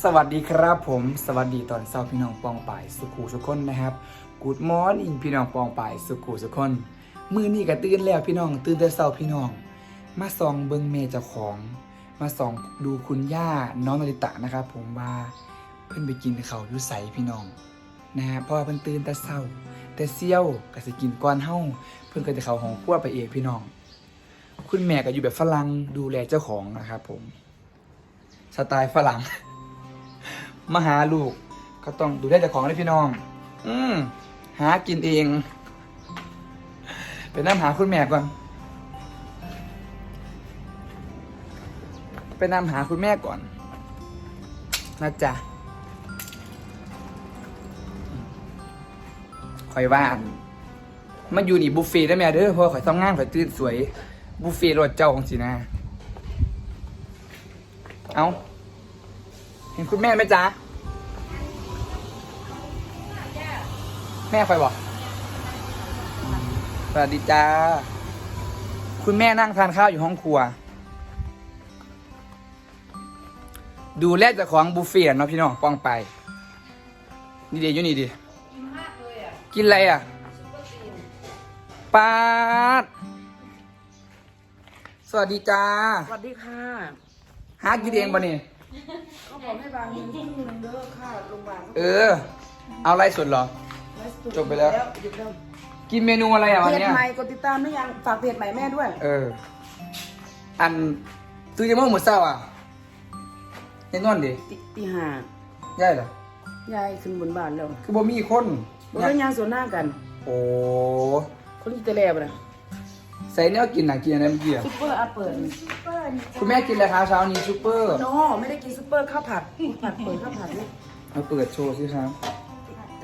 สวัสดีครับผม สวัสดีตอนเช้าพี่น้องปองป่ายสุขูสุคนนะครับกูดมอร์นิ่งพี่น้องปองป่ายสุขูสุคนมือนี่ก็ตื่นแล้วพี่น้อง ตื่นแต่เช้าพี่น้อง มาส่องเบิงเมเจ้าของ มาส่องดูคุณย่าน้องนาริตะนะครับผมว่าเพิ่นไปกินเขาอยุใสพี่น้องนะฮะเพราะว่าเพิ่นตื่นแต่เช้า แต่เซี่ยวก็สิกินก่อนเฮาเพิ่นก็จะเขาหองครัวไปเองพี่น้อง คุณแม่ก็อยู่แบบฝรั่งดูแลเจ้าของนะครับผมสไตล์ฝรั่ง มาหาลูก ก็ต้องดูแลเจ้าของเลยพี่น้อง อืมหากินเองไปนั่งหาคุณแม่ก่อนไปนำหาคุณแม่ก่อนนะจ๊ะคอยว่านมาอยู่นี่บุฟเฟ่ได้ไหมเด้อเพราะข่อยต้องงานข่อยตื่นสวย บุฟเฟ่รสเจ้าของสินะเอาเห็นคุณแม่ไหมจ๊ะ แม่คอยบอก สวัสดีจ้า คุณแม่นั่งทานข้าวอยู่ห้องครัว ดูแลเจ้าของบุฟเฟ่ต์เนาะพี่น้องป้องไป นี่เดียวอยู่นี่ดิกินอะไรอะปาด สวัสดีจ้า สวัสดีค่ะหากินเองปะนี่เขาบอกให้บางเงินครึ่งหนึงเด้อค่ะโรงพยาบาล เออ เอาไรสุดเหรอ จบไปแล้ว หยุดแล้วกินเมนูอะไรอะวันเพจเนี้ยใหม่กดติดตามหรือยังฝากเพจใหม่แม่ด้วย เออ อันซื้อจะมั่วหมดเศร้าอะในนอนดิติตีห้าย่ายเหรอยายขึ้นบนบ้านแล้วคือบ่มีคนรถเล่นยางสวนหน้ากัน โอ้คนที่จะแลบนะใส่เนื้อกินหนังกินอะไรเมื่อกี้อะซุปเปอร์อัปเปิลคุณแม่กินอะไรคะเช้านี้ซูเปอร์โนไม่ได้กินซุปเปอร์ข้าวผัดผัดเปิดข้าวผัดนี่เอาเปิดโชว์สิครับ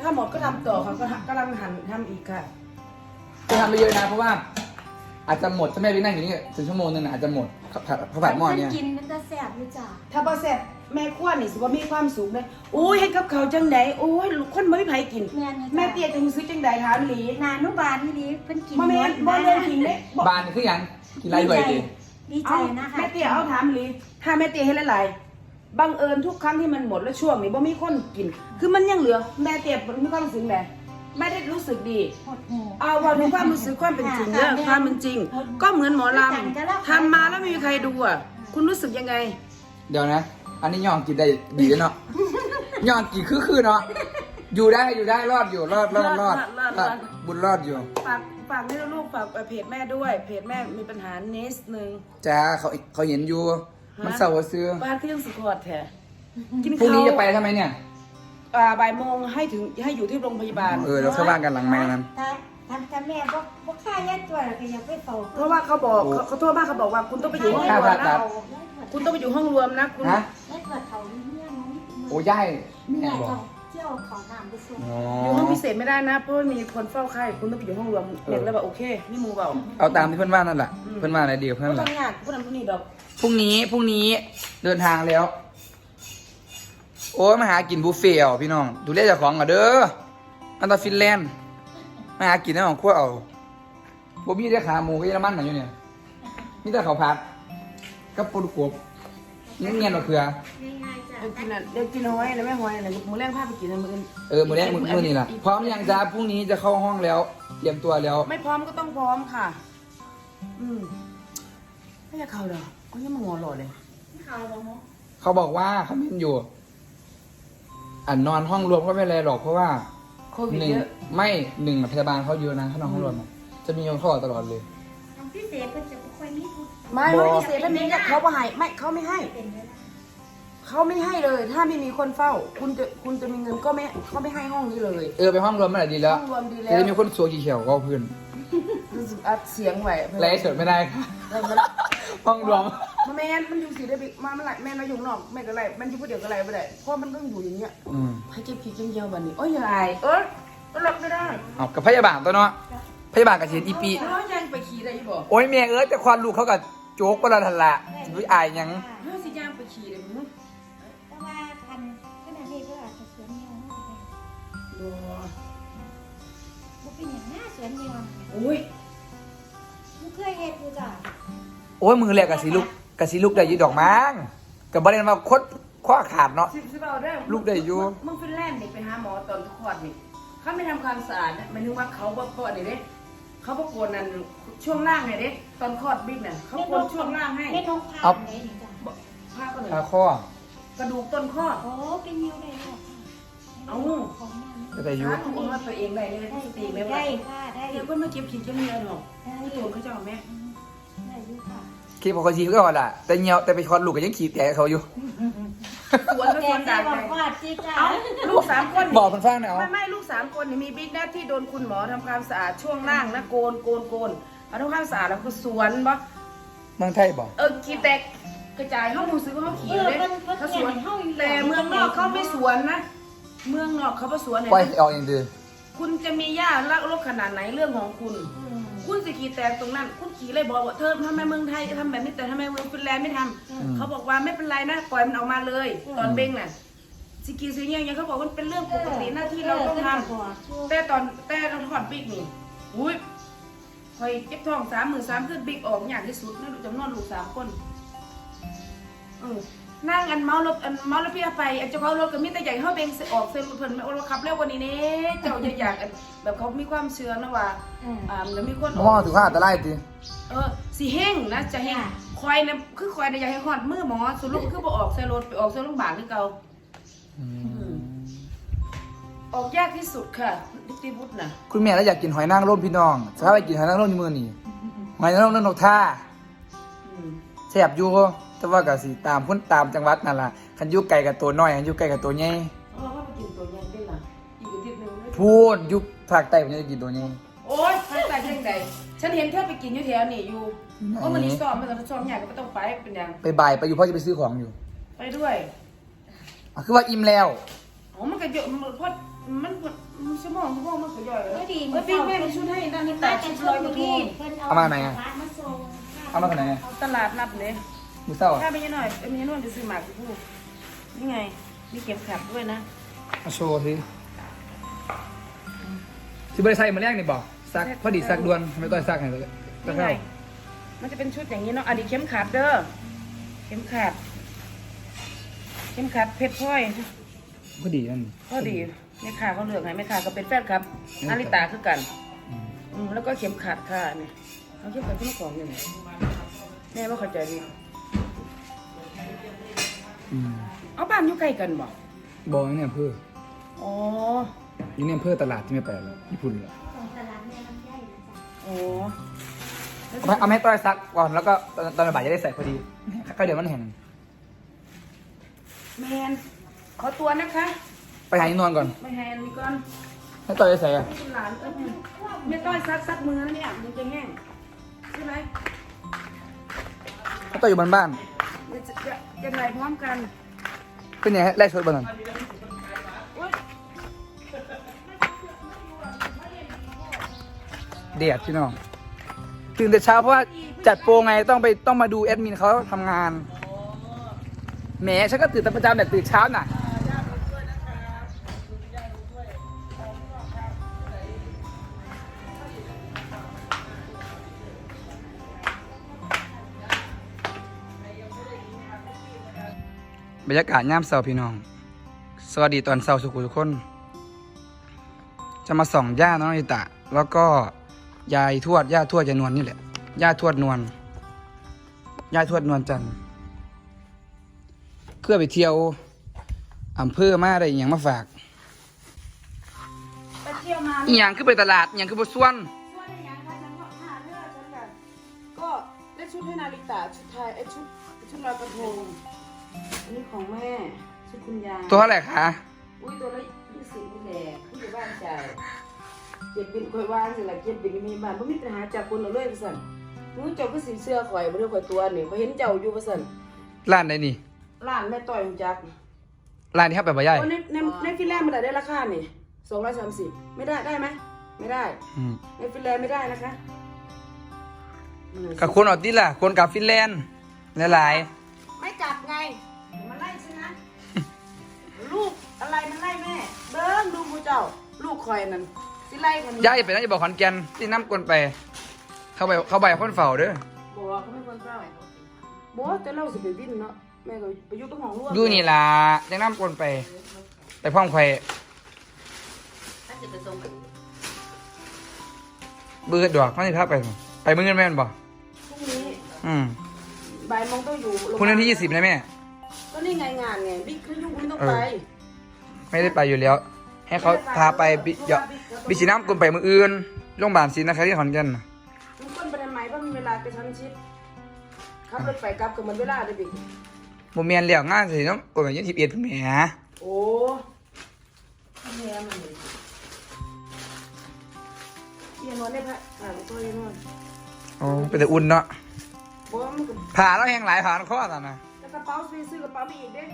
ถ้าหมดก็ทำต่อค่ะก็กำลังหั่นทำอีกค่ะ จะทำไปเยอะนะเพราะว่า อาจจะหมดถ้าแม่ไปนั่งอยู่นี่ถึงชั่วโมงนึงนะอาจจะหมดข้าวผัดข้าวผัดหม้อเนี่ยกินมันจะแสบอยู่จ้ะถ้าบ่แซ่บแม่ครัวนี่สิว่ามีความสุขเลยโอ้ยให้กับเขาวจังไดโอ้ยคนบ่มีไผกิน แม่นนะแม่จ๊ะเตี้ยจะรู้สึกจังไดถามหลีนานุบาลนี่ดีเพิ่นกินบ่แม่นบ่เรื่องกินเด้บ่บานนี่คือหยังกินไรด้วยดิดีใจเอานะคะแม่เตี้ยเอาถามหลีถ้าแม่เตี้ยเฮ็ดหลายๆ บังเอิญทุกครั้งที่มันหมดแล้วช่วงนี้บ่มีคนกิน คือมันยังเหลือแม่เตี้ยมีความรู้สึกแหละไม่ได้รู้สึกดี หดหูเอาว่าดูความรู้สึกความเป็นจริงเด้อความเป็นจริง ก็เหมือนหมอลำทำมาแล้วไม่มีใครดูอะคุณรู้สึกยังไง เดี๋ยวนะ อันนี้ย่องกินได้ดีเนาะ ย่องกินคือคือเนาะ อยู่ได้อยู่ได้รอดอยู่รอดรอดรอดรอดรอด บุญรอดอยู่ ฝากฝากให้ลูกฝากเพจแม่ด้วย เพจแม่มีปัญหาเนสหนึ่งจ้าเขาเขาเห็นอยู่ มันเศร้าซื้อบ้านเครื่องสุขอดแท้กินพรุ่งนี้ข้าวจะไปทำไมเนี่ย อ่าบ่ายโมงให้ถึงให้อยู่ที่โรงพยาบาล เออเราเข้าบ้านกันหลังแม่นั้น ถ้าถ้าถ้าแม่บ่บ่ค่ายัดตัวแล้วก็อยากไปเฝ้าเพราะว่าเขาบอกเขาเขาโทษมากเขาบอกว่าคุณต้องไปอยู่ห้องรวมค่านะตัดคุณต้องไปอยู่ห้องรวมนะคุณฮะเล็ดว่าเขาเนี่ยมันโอ้ย่ายแม่แม่บอกต้องเที่ยวเขาน้ำไปส่งอ๋ออยู่ห้องพิเศษไม่ได้นะเพราะว่ามีคนเฝ้าไข้คุณต้องไปอยู่ห้องรวมเด็กเลยบอกโอเคนี่มูเปล่าเอาตามที่เพื่อนว่านั่นแหละเพื่อนว่าอะไรดีกับเพื่อนก็แหละทำงานผู้นำผู้นี้ดอก พรุ่งนี้พรุ่งนี้เดินทางแล้ว โอ้ยมาหากินบุฟเฟ่ต์เอาพี่น้อง ดูแลเจ้าของก่อนเด้ออันตาฟินแลนด์มาหากินในของขั้วเอาบ่มีได้ขาหมูกับเยอรมันน่ะอยู่เนี่ยมีแต่ข้าวผัดกับปูกบเงี้ยเงี้ยๆหรอเพื่อง่ายๆจ้ะเดี๋ยวกินอะเดี๋ยวกินห้อยนะแม่ห้อยอะไรมือแรงพาไปกินนะมืออื่นเออมือแรกมือมือนี่ล่ะพร้อมยังจ้าพรุ่งนี้จะเข้าห้องแล้ว เตรียมตัวแล้ว ไม่พร้อมก็ต้องพร้อมค่ะ อืมไม่อยากเข้าเหรอเขายังมางอหล่อเลยข่าวบ่เนาะเขาบอกว่าเขาเมนอยู่อันนอนห้องรวมก็ไม่เป็นไรหรอกเพราะว่าโควิดหนึ่งเยอะ ไม่หนึ่งพยาบาลเขาเยอะนะถ้านอนห้องรวมอะจะมีคนเข้าออกตลอดเลยทางพิเศษเพิ่นจะบ่ค่อยมีผู้ไม่บอกไม่พิเศษแล้วมีกับเขาไม่ให้ไม่เขาไม่ให้ เป็นเวลาเขาไม่ให้เลย ถ้าไม่มีคนเฝ้า คุณจะคุณจะมีเงินก็ไม่เขาไม่ให้ห้องนี้เลย เออไปห้องรวมเมื่อไหร่ดีแล้วห้องรวมดีแล้จะวได้มีคนสวยกี่เขียวก็เพื่อนรู้สึกอัดเสียงไหวไลฟ์สดไม่ได้ค่ะ แล้วมัน ห้องรวมมันแม่นมันอยู่สีได้บิมามันไหลแม่มาอยู่ข้างนอกแม่ก็ไหลมันอยู่ผู้เดียวก็ไหลไม่ได้เพราะมันต้องอยู่อย่างเงี้ยอืมให้เก็บขี้เก็บเยี่ยวบันนี้โอ้ยยายเออก็รับไม่ได้เอากับพยาบาลตัวเนาะพยาบาลกับเชียนอีปีแล้วยังไปขี่ได้อยี่บ่โอ้ยเมียเอ้ยแต่ควันลูกเขากับโจ๊กก็ละทันละวิอายหยังเฮ้ยสิย่างไปขี่ได้มั้งแต่ว่าคันขณะนี้ก็อาจจะสวนเนียวเนาะโอ้บ่เป็นหยังนะสวนเนียวโอ้ยบ่เคยเฮ็ดอยู่จ้ะ โอ้ยมือแรกกับสีลูกกับสีลูกได้อยี่ดอกมั้งกับบริเวณมาคดข้อขาดเนาะ สิบสิบเอาได้อลูกได้อยู่ มึงมึงเป็นแล่นนี่ไปหาหมอตอนทุกขวดนี่เขาไม่ทำความสะอาดเนี่ยหมันถึงว่าเขาบ่ปวดนี่เด้เขาบ่โกนนั่นช่วงล่างเนี่ยเด้ตอนคลอดบิ๊กน่ะเขาโกนช่วงล่างให้ไม่ต้องพาเอาไหนถึงจะผ้าก็เลยขาข้อ กระดูกต้นข้อโอ้เป็นนิ้วได้หรอเอา ของมันจะได้อยุหาตัวมาตัวเองได้เลยสติเลยว่าได้ค่ะได้เดี๋ยวก็มาเก็บขี้เก็บเนื้อหรอกได้ที่ตัวเขาเจ้าแม่ได้อยู่ ค่ะขี่ปกติก็ว่าล่ะแต่เงียวแต่ไปคลอดลูกก็ยังขี่แต่เขาอยู่ สวนก็แกสวนจะด่างบไปอกว่าจีจ้าเอ้าลูกสามคนบอกมันฟังหน่อยเอาไม่ไม่ลูกสามคนนี่มีบิ๊กหน้าที่โดนคุณหมอทำความสะอาดช่วงล่างนะโกนโกนโกนเอาทำความสะอาดแล้วคือสวนบ่เมืองไทยบอกเออขี้แตกกระจายเข้ามูซื้อเขาขี่เออเลยมันมันเขาเขีสยวนนเข้าอยู่แต่เมืองนอกเขาไม่สวนนะ เมืองนอกเขาไม่สวนเนี่ยปล่อยให้ออกเองดื้อคุณจะมีหญ้าลักลกขนาดไหนเรื่องของคุณ คุณสิขี่แตกตรงนั้น คุณขี่เลยบอกว่าเธอทำไมเมืองไทยทำแบบนี้แต่ทำไมเมืองฟินแลนด์ไม่ทำเขาบอกว่าไม่เป็นไรนะปล่อยมันออกมาเลย ตอนเบ้งน่ะสิกีสิเงี้ยงเขาบอกว่ามันเป็นเรื่องปกติหน้าที่เราต้องทำแต่ตอนแต่เราถอดบิ๊กนี่อุ้ยคอยเจ็บท้องสามหมื่นสามขึ้นบิ๊กออกอย่างที่สุดนี่จำนวนลูกสามคนเออ นั่งอันเมารถอันเมารถพี่เอาไปอันเจ้าของรถก็มีแต่ใหญ่เขาเบงออกเซ็นเพิ่นว่าขับเร็วกว่านี้เน่เจ้าอย่าอยากอันแบบเขามีความเชื่อนะว่าอ่าแล้วมีคนมองถึงข้าอันตรายติเออสีเฮงนะจะเฮงคอยนะคือคอยนะอยากให้หอดมือหมอสรุปคือบ่ออกใส่รถไปออกใส่โรงพยาบาลคือเก่าออกยากที่สุดค่ะนิติบุตรน่ะคุณแม่แล้วอยากกินหอยนางรมพี่น้องสภาพไปกินหอยนางรมในมือนี่หอยนางรมนั่นนกท่าอืมแซ่บอยู่ แต่ว่าก็สิตามพ้นตามจังหวัดนั่นล่ะคันอยู่ไกลกับตัวน้อยคันอยู่ไกลกับตัวใหญ่เอาเราก็ไปกินตัวใหญ่ได้ล่ะอีกอาทิตย์หนึงได้พูดอยู่ภาคใต้ผมจะกินตัวใหญ่ โอ๊ยไปใส่เรื่องใดฉันเห็นเธอไปกินอยู่แถวนี่อยู่ไหน โอ้มันนี่ซ้อมมันก็ซ้อมใหญ่ก็ไม่ต้องไปเป็นยังไปบ่ายไปอยู่พ่อจะไปซื้อของอยู่ไปด้วยอะคือว่าอิ่มแล้วอ๋อมันก็เยอะมันเพราะมันมันชั่วโมงชั่วโมงมันก็ย่อยแล้วก็ดีเออพี่แม่ไปชุดให้ด้านนี้ตาตาจะชุดช่ลวอยยกมาระทดีงเพิ่นเอาเอามาไหนอะร้านมาส่งเอามาจากไหนอะ ตลาดนัดเนี่ย มือเศร้าถ้าไม่ใช่หน่อยไม่ใช่นวลจะซื้อหมากกูนี่ไง มีเข็มขัดด้วยนะมาโชว์สิสิบริษัทมาแรกนี่บอกซักพอดีซักด่วนไม่ต้องซักให้เลยซักนี่ไง เข้ามันจะเป็นชุดอย่างนี้เนาะอันนี้เข็มขัดเด้อ เข็มขัด เข็มขัดเพชรพลอยพอดีนั่นพอดีแม่ค้าเขาเลือกให้แม่ค้าก็เป็นแฟนครับนาริตาคือกันอืม อืมแล้วก็เข็มขัดค่ะนี่เอาเข็มขัดขึ้นของอยู่นี่แม่ว่าเข้าใจดี อืมเอาบ้านอยู่ใกล้กันบ่บอกนี่เนี่ยเพื่ออ๋อนี่เนี่ยเพื่อตลาดที่ไม่ไปแล้วญี่ปุ่นเลยของตลาดแม่ลำไยนะจ๊ะอ๋อแล้วเอาเอาแม่ต้อยซักก่อนแล้วก็ตอนตอนบ่ายจะได้ใส่พอดีก็เดี๋ยวมันแห้งแมนขอตัวนะคะไปหาที่นอนก่อนไม่แฮนมีก่อนแม่ต้อยจะใส่อะให้คุณหลานเออไม่ต้อยซักซักมือนะเนี่ยมันจะแห้งใช่ไหมแม่ต้อยอยู่บ้านบ้านเดี๋ยวจะ จะจะไหลพร้อมกันเป็นยังไงไล่ชดบ้านนั่นเดียดพี่น้องตื่นแต่เช้าเพราะว่าจัดโปรไงต้องไปต้องมาดูแอดมินเขาทำงานแหมฉันก็ตื่นแต่ประจำแต่ตื่นเช้าน่ะ บรรยากาศย่ามเสาร์พี่น้อง สวัสดีตอนเสาร์สุขุทุกคน จะมาส่องย่าน้องนิตะ แล้วก็ยายทวดย่าทวดยายนวลนี่แหละย่าทวดนวลย่าทวดนวลจันทร์เพื่อไปเที่ยวอำเภอมาอะได้อย่างมาฝากไปเที่ยวมาอหยังคือไปตลาดอหยังคือบ่ส่วน ช่วยได้ยังคะฉันก็หาเรื่องฉันกันก็ได้ชุดให้นาริตาชุดไทยไอชุดชุดลอยกระทง อันนี้ของแม่ชุดคุณยายตัวเท่าไหร่คะอุ้ยตัวละยี่สิบนี่แหละผู้ใหญ่บ้านจ่ายเก็บบินคอยว่างสิละเก็บบินมีบ้านบ่มีปัญหาจากคนเอาเลยว่าซั่นรู้เจ้าคือสิเสื้อข่อยบ่ได้ข่อยตัวนี่ข่อยเห็นเจ้าอยู่ว่าซั่นร้านใดนี่ร้านแม่ต้อยของจักร้านที่ครับแบบบ่ใหญ่โอ้ในในในฟินแลนด์มันได้ได้ราคานี่230ไม่ได้ได้ไหมไม่ได้ อืมในฟินแลนด์ไม่ได้นะคะอืมกับคนออดดิล่ะ คนกับฟินแลนด์หลาย ไม่กลับไงเดี๋ยวมันไล่ฉันนะ ลูกอะไรมันไล่แม่ เบิ้งลูกผู้เจ้า ลูกคอยนั่นสิไล่คนนี้ๆย่าอย่าไปนะอย่าบอกขอนแก่นที่น้ำกวนไป เข้าไปเข้าไปคนเฝ้าเด้อบอกว่าเขาไม่ควรเศร้าบอกว่าแต่เราสิไปบินเนาะแม่ก็ไปอยุต้องของร่วมอยู่นี่ล่ะยังน้ำกลนไป ไปพร้อมข่อยถ้าจะไปส่งกันเบื่อดอกมันสิพาไป ไปมื้อเงินแม่นบ่พรุ่งนี้อืม บ่ายโมงต้องอยู่โรงพยาบาลพรุ่งนี้วันที่ยี่สิบนะแม่ ก็นี่ไงงานไงบิ๊กเขายุ่งไม่ต้องเออไป ไม่ได้ไปอยู่แล้ว ให้เขาพาไปบิเดี๋ยวบิสีน้ำกลนไปมื้ออื่นโรงพยาบาลศรีนครินทร์ขอนแก่นน่ะมันก้นไปทำไมเพราะมีเวลากระชั้นชิดขับรถไปกลับกับมันเวลาเด้อบิ๊กบ่แม่นแล้วงานสิต้องกลนไป21พุ่นแหมโอ้แม่มันเลยเอียนอนได้พะผ่านตัวเอียนอนโอ้เป็นแต่อุ่นเนาะ เพราะว่ามันก็ผ่าแล้วแหงหลายผ่าข้อนั่นน่ะแล้วกระเป๋าซื้อซื้อกระเป๋าไปอีกเด้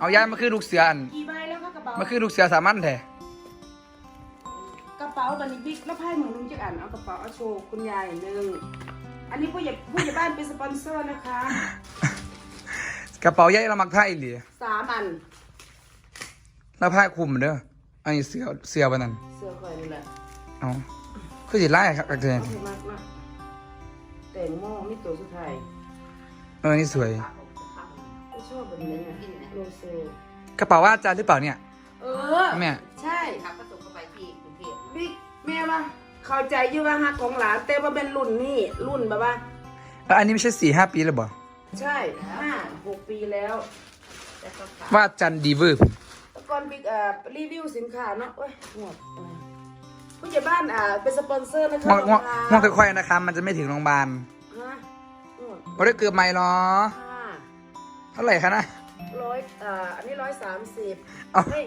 เอาย้ายมาคือลูกเสืออันกี่ใบแล้วคะกระเป๋ามาคือลูกเสือสามัญแท้กระเป๋าตอนนี้บิ๊กแล้วไพ่เหมือนลุงจะอ่านเอากระเป๋าเอาโชว์คุณยายหนึ่งอันนี้ผู้ใหญ่ผู้ใหญ่บ้านเป็นสปอนเซอร์นะคะกระเป๋าใหญ่เรามักผ้าอีหลีสามอันแล้วผ้าคลุมเด้ออันนี้เสือเสือบันนั้นเสื้อคอยนี่แหละเอาคือสิไล่ครับกักเจนโอเคมากมาก แต่งโม่นี่ตัวสุดท้ายเออนี่สวยไม่ชอบแบบนี้ไงโลโซกระเป๋าว่าอาจารย์หรือเปล่าเนี่ยเออ แม่ใช่ขับก็ส่งเข้าไปที่กรุงเทพบิ๊กแม่ว่า เข้าใจอยี่ว่าฮักของหลานแต่ว่าเป็นรุ่นนี่รุ่นแบบว่า แล้วอันนี้ไม่ใช่สี่ห้าปีแล้วบ่ใช่ห้าหกปีแล้วแต่ก็ขายว่าอาจันดีเวอร์แต่ก่อนบิ๊กอ่ารีวิวสินค้าเนาะเอ้ยหมดอ่า ผู้ใหญ่บ้านอ่าเป็นสปอนเซอร์นะคะง่วงง่วงรง่วองงเท้าค่อยๆนะครับ มันจะไม่ถึงโรงพยาบาลฮะหมดบ่ได้เกือบไม่หรอห้าเท่าไหร่คะนะ ร้อยอ่าอันนี้ร้อยสามสิบเอ้าเฮ้ย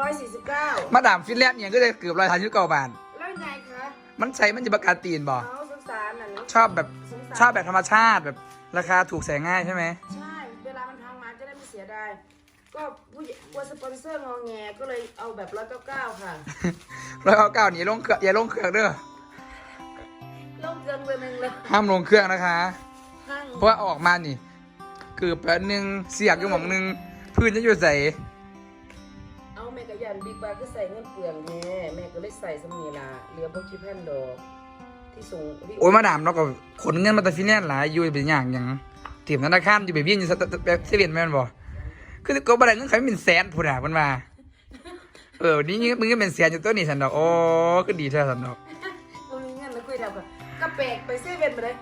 ร้อยสี่สิบเก้ามาดามฟินแลนด์เนี่ยก็จะเกือบร้อยทานยุเก่าบาทแล้วไงคะมันใช้มันจะประกาศตีนบ่เอาสงสารน่ะเนาะชอบแบบสงสารชอบแบบธรรมชาติแบบราคาถูกแสงง่ายใช่ไหม ใช่ เวลามันพังมาจะได้ไม่เสียดาย ก็ผู้ใหญ่กลัวสปอนเซอร์งอแงก็เลยเอาแบบร้อยเก้าเก้าค่ะร้อยเก้าเก้านี่ลงเครื่องอย่าลงเครื่องเด้อลงเกินเบอร์หนึ่งเลยห้ามลงเครื่องนะคะ ห้างเพราะว่าเอาออกมานี่เกือบแป๊บนึงเสียกอยู่หม่องนึงพื้นจะอยู่ใส่เอาแม่กะยันบิ๊กบาร์ก็ใส่เงินเปลืองแม่แม่ก็เลยใส่สมีลาเหลือพวกชิแผ่นดอก ที่สูงที่โอ้ยมาดามเราก็ขนเงินมาแต่ฟินแลนด์หลายอยู่เป็นอย่างอย่างเตรียมธนาคารอยู่ไปวิ่งอยู่สตแบบเซเว่นแม่นบ่ คือก็บ่ได้เงินใครเป็นแสนผู้ด่าเพิ่นว่าเออ นี่มึงก็เป็นแสนอยู่ตัวนี้สันดอกโอ้ก็ดีแท้สันดอกบ่มีเงินแล้วคุยทำกันก็แปลกไปเซเว่นไปเลย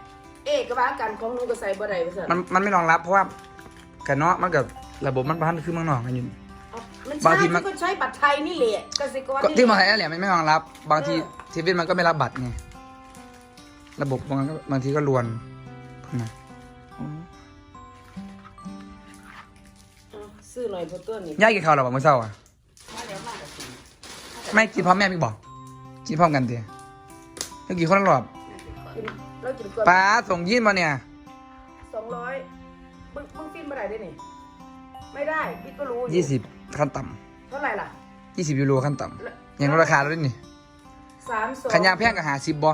เอกก็ว่ากันของหนูก็ใส่บ่ได้ไปสั่นมันมันไม่รองรับเพราะว่ากันเนาะมันกับระบบมันพันคือเมืองนอกกันอยู่เอามันบางใช่ทีมันก็ใช้บัตรไทยนี่แหละกสิกรก็นี่ที่แหเมือละงไทยนั่นแหละมันไม่รองรับ บางทีเซเว่นมันก็ไม่รับบัตรไงระบบบางก็บางทีก็ลวนนะ ซื้อหน่อยพอตัวนี้ย่ากินข้าวหรอบ่มื้อเช้าอะ มาแล้วมาแล้วสิไม่กินพร้อมแม่พี่บอกกินพร้อมกันเดียเมื่อกี้คนละรอบกินเรากินก่อนป้าส่งยื่นมาเนี่ย สองร้อยมึงมึงฟินเมื่อไหร่ได้นี่ ไม่ได้พี่ก็รู้อยี่สิบขั้นต่เท่าไหร่ล่ะำยี่สิบยูโรขั้นต่ำยังลดราคาแล้วด้วยนี่สามสอง ขันยางแพงกับหาสิบบ่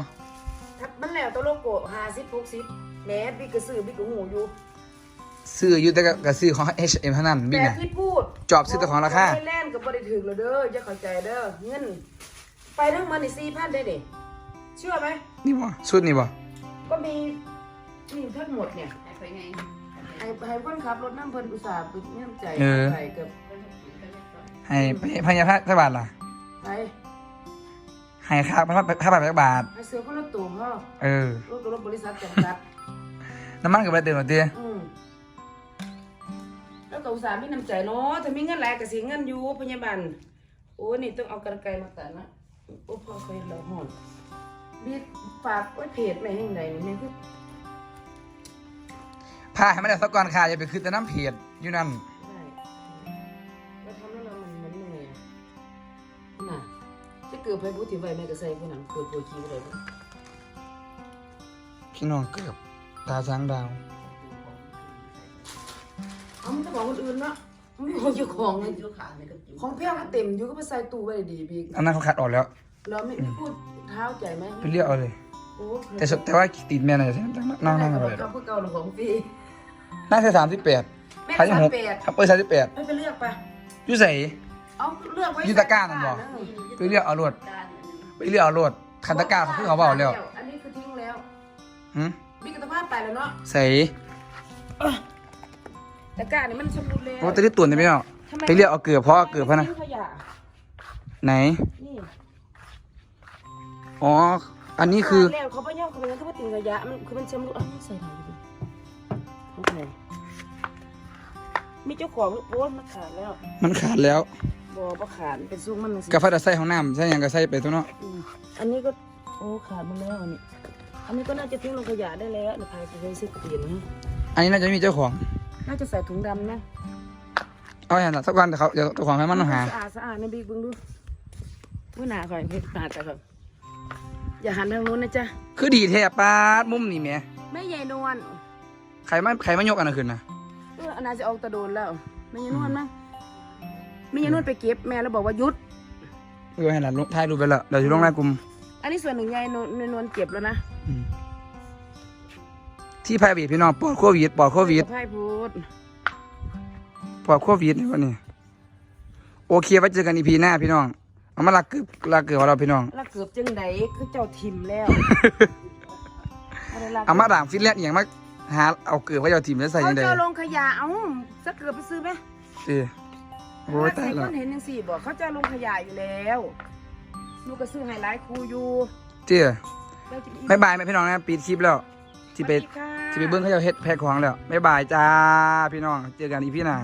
มันแล้วตัวโลโก้ห้าสิบหกสิบแหม้พี่ก็ซื้อพี่ก็หูอยู่ ซื้ออยู่แต่ก็ซื้อของ H&M เท่านั้นบิ๊กแต่น่ะที่พูดจอบซื้อแต่ของราคาไม่แล่นกับบริถึงเลยเด้ออย่าเข้าใจเด้อเงิน ไปทั้งมันนี่สี่พันได้เด็เชื่อไหม นี่บ่ชุดนี่บ่ก็มีมีทั้งหมดเนี่ยให้ไปไงไอ้ไอ้คนขับรถน้ำเพิ่นอุตส่าห์เป็นเงื่อนใจใส่เกับให้ไปพญาพระสักบาทล่ะไปให้ค่าพระพระบาทสักบาทไอ้เสือคนละตัวพ่อเออรถกับรถบริษัทจำกัดน้ำมันกับไปเติมหน่อยเตี้ยอืม แล้วก็อุตส่าห์มีน้ำใจเนาะถ้ามีเงินหลายก็สิเงินอยู่พยาบาลโอ้นี่ต้องเอากรรไกรมาตัดนะโอ้พ่อเคยเราหอนบีฝากไว้เพจแม่แห่งใดนี่แม่คือพาให้มันได้สักก่อนค่ะอย่าไปคืนแต่น้ำเพียดอยู่นั่นได้แล้วทำแล้วมันมันเหนื่อยน่ะจะเกิดไปพูดถึงไว้แม่ก็ใส่ผู้นั้นเกิดปวดขี้บ่ได้บ่พี่น้องเกือบตาช้างดาว เอามันจะบอกคนอื่นเนาะมันมีของเจ้าของเลยยูขาเนี่ยก็จิ้มของเพี้ยมันเต็มอยู่ก็ไปใส่ตู้ไว้ดีพี่อันนั้นเขาขัดออกแล้ว แล้วไม่ไม่พูดเท้าใจไหมไปเรียกเอาเลย โอ้แต่สุดแต่ว่าติดแม่น่ะนั่งนั่งนั่งอะไรกับพวกเก่าหรือของฟรีน่าจะสามสิบแปดแม่ขายยังสามหกแปดครับเออสามสิบแปดไม่ไปเลือกไปอยู่ใส่เอาเลือกไว้ยูตะกร้านั่นบ่ไปเรียกเอารวดด้านไปเรียกเอารวดคันตะกร้าเขาเพิ่งเขาบอกแล้วอันนี้คือทิ้งแล้วหืมบิ๊กตะพาดไปแล้วเนาะใส่ แต่กร้านี่มันชำรุดแล้วโอ้ตะลิตุ่นได้ไหมเนาะทำไมไปเรียกเอาเกลือเพราะเอาเกลือเพราะนะ ทิ้งขยะไหน นี่อ๋อ อันนี้คือ แล้วเขาไปย่อเขาไปยังเขาไปทิ้งขยะมันคือมันชำรุดอ้าวมันใส่ไหนอยู่ดิโอเคมีเจ้าของหรือโอ้ยมันขาดแล้วมันขาดแล้วบอบ่ขาดมันเป็นซุ้มมันสิกาแฟจะใส่ห้องน้ำใส่หยังก็ใส่ไปตัวเนาะอืมอันนี้ก็โอ้ขาดหมันแล้วอันนี้ อันนี้ก็น่าจะทิ้งลงขยะได้แล้วเดี๋ยวพายไปให้ซื้อเปลี่ยนนะอันนี้น่าจะมีเจ้าของ น่าจะใส่ถุงดำนะเอาอย่างนั้นสักวันแต่เขาเดี๋ยวเจ้าของให้มันหา สะอาดสะอาดในบิ๊กเบึงดูว่าหนาก่อนเพชรหนาแต่แบบอย่าหันทางนู้นนะจ๊ะคือดีแท้ปาดมุมนี่แหม่แม่ใหญ่นวลใครมาใครมายกอันนั้นขึ้นนะเอออันนาจะออกตะโดนแล้วแม่ใหญ่นวลมั้งแม่ใหญ่นวลไปเก็บแม่แล้วบอกว่าหยุด เออให้หลานลงถ่ายรูปไปแล้วเดี๋ยวจะลงไลน์กลุ่มอันนี้ส่วนหนึ่งยายนวลนวลเก็บแล้วนะ อืม ที่พายบีพี่น้องปลอดโควิดปลอดโควิดไพ่พูดปลอดโควิดในวันนี้โอเคไว้เจอกันอีพีหน้าพี่น้องเอามาลักเกือบลักเกือบของเราพี่น้องแล้วเกือบจังไดคือเจ้าทิมแล้วบ่ได้รักเอามาด่างฟิตแลนด์อหย่างมาหาเอาเกือบไว้เอาทีมแล้วใส่เขายังไงจะลงขยะเอ้าสักเกือบไปซื้อไหมเออโอ้ยตายใส่แล้ก้วนเห็นยังสี่บอกเขาจะลงขยะอยู่แล้วลูกก็ซื้อไฮไลท์ครูอยู่เจ้แล้วจะบายบายไหมพี่น้องนะปิดคลิปแล้วที่ไป สวัสดีค่ะที่ไปเบิ้งเขาจะเฮ็ดแพ็คของแล้วบายบายจ้าพี่น้อง เจอกันอีพี่หน้า